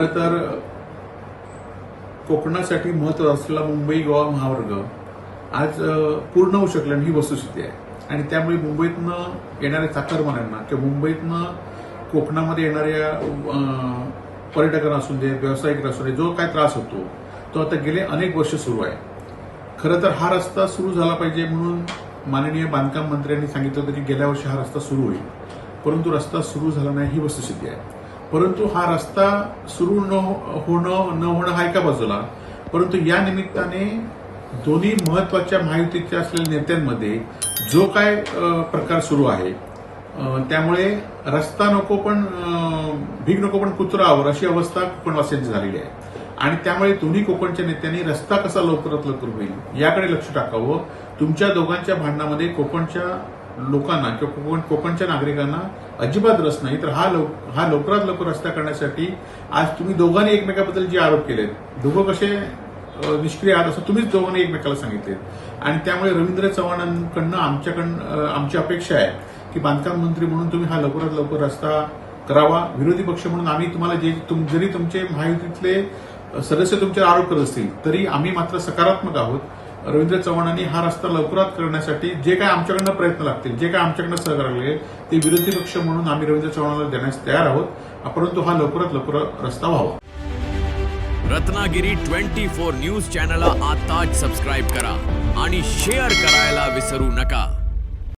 तर कोकणासाठी महत्त्व असलेला मुंबई गोवा महामार्ग आज पूर्ण होऊ शकला ही वस्तुस्थिती आहे. आणि त्यामुळे मुंबईतनं येणाऱ्या चाकरमान्यांना किंवा मुंबईतनं कोकणामध्ये येणाऱ्या पर्यटकांना असू दे व्यावसायिक असू दे जो काय त्रास होतो तो आता गेले अनेक वर्ष सुरू आहे. खरं तर हा रस्ता सुरू झाला पाहिजे म्हणून माननीय बांधकाम मंत्र्यांनी सांगितलं होतं की गेल्या वर्षी हा रस्ता सुरू होईल. परंतु रस्ता सुरू झाला नाही ही वस्तुस्थिती आहे. परंतु हा रस्ता सुरू न हो- होणं न होणं हा एका बाजूला? परंतु या निमित्ताने दोन्ही महत्त्वाच्या महायुतीच्या असलेल्या नेत्यांमध्ये जो काय प्रकार सुरू आहे त्यामुळे रस्ता नको पण भीक नको पण कुत्रावर अशी अवस्था कोकणवासियांची झालेली आहे. आणि त्यामुळे दोन्ही कोकणच्या नेत्यांनी रस्ता कसा लवकरात लवकर होईल याकडे लक्ष टाकावं. तुमच्या दोघांच्या भांडणामध्ये कोकणच्या लोकांना किंवा कोकण कोकणच्या नागरिकांना अजिबात रस नाही. तर हा लव- हा लवकरात लवकर रस्ता करण्यासाठी आज तुम्ही दोघांनी एकमेकाबद्दल जे आरोप केलेत दोघं कसे निष्क्रिय आहात असं तुम्हीच दोघांनी एकमेकाला सांगितले आणि त्यामुळे रवींद्र चव्हाणांकडनं आमच्याकडनं आमची अपेक्षा आहे की बांधकाम मंत्री म्हणून तुम्ही हा लवकरात लवकर रस्ता करावा. विरोधी पक्ष म्हणून आम्ही तुम्हाला जे तुम- जरी तुमचे महायुतीतले सदस्य तुमच्यावर आरोप करत असतील तरी आम्ही मात्र सकारात्मक आहोत. रवींद्र चव्हाणांनी हा रस्ता लवकरात करण्यासाठी जे काय आमच्याकडनं प्रयत्न लागतील जे काय आमच्याकडनं सहकार्य लागेल ते विरोधी पक्ष म्हणून आम्ही रवींद्र चव्हाणांना देण्यास तयार आहोत. परंतु हा लवकरात लवकर रस्ता व्हावा. रत्नागिरी ट्वेंटी फोर न्यूज चॅनलला आताच सबस्क्राईब करा आणि शेअर करायला विसरू नका.